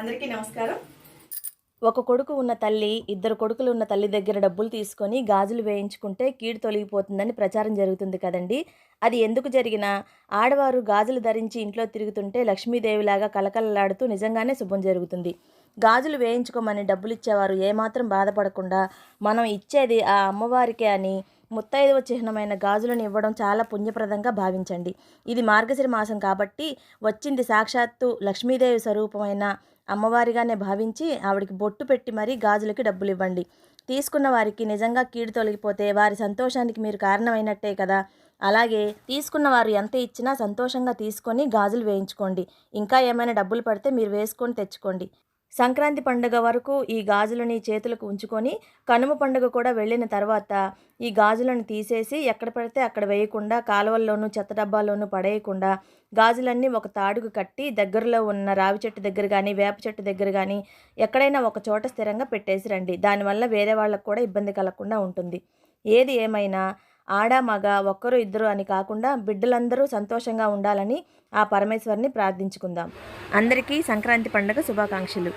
అందరికీ నమస్కారం. ఒక కొడుకు ఉన్న తల్లి ఇద్దరు కొడుకులు ఉన్న తల్లి దగ్గర డబ్బులు తీసుకొని గాజులు వేయించుకుంటే కీడు తొలగిపోతుందని ప్రచారం జరుగుతుంది కదండి. అది ఎందుకు జరిగినా ఆడవారు గాజులు ధరించి ఇంట్లో తిరుగుతుంటే లక్ష్మీదేవిలాగా కలకలలాడుతూ నిజంగానే శుభం జరుగుతుంది. గాజులు వేయించుకోమని డబ్బులు ఇచ్చేవారు ఏమాత్రం బాధపడకుండా మనం ఇచ్చేది ఆ అమ్మవారికే అని ముత్తైదవ చిహ్నమైన గాజులను ఇవ్వడం చాలా పుణ్యప్రదంగా భావించండి. ఇది మార్గశిర మాసం కాబట్టి వచ్చింది సాక్షాత్తు లక్ష్మీదేవి స్వరూపమైన అమ్మవారిగానే భావించి ఆవిడకి బొట్టు పెట్టి మరీ గాజులకి డబ్బులు ఇవ్వండి. తీసుకున్న వారికి నిజంగా కీడు తొలగిపోతే వారి సంతోషానికి మీరు కారణమైనట్టే కదా. అలాగే తీసుకున్న వారు ఎంత ఇచ్చినా సంతోషంగా తీసుకొని గాజులు వేయించుకోండి. ఇంకా ఏమైనా డబ్బులు పడితే మీరు వేసుకొని తెచ్చుకోండి. సంక్రాంతి పండుగ వరకు ఈ గాజులని చేతులకు ఉంచుకొని కనుమ పండుగ కూడా వెళ్ళిన తర్వాత ఈ గాజులను తీసేసి ఎక్కడ పడితే అక్కడ వేయకుండా కాలువల్లోనూ చెత్త డబ్బాల్లోనూ పడేయకుండా గాజులన్నీ ఒక తాడుకు కట్టి దగ్గరలో ఉన్న రావి చెట్టు దగ్గర కానీ వేప చెట్టు దగ్గర కానీ ఎక్కడైనా ఒక చోట స్థిరంగా పెట్టేసి రండి. దానివల్ల వేరే వాళ్ళకు కూడా ఇబ్బంది కలగకుండా ఉంటుంది. ఏది ఏమైనా ఆడ మగ ఒక్కరు ఇద్దరు అని కాకుండా బిడ్డలందరూ సంతోషంగా ఉండాలని ఆ పరమేశ్వరిని ప్రార్థించుకుందాం. అందరికీ సంక్రాంతి పండుగ శుభాకాంక్షలు.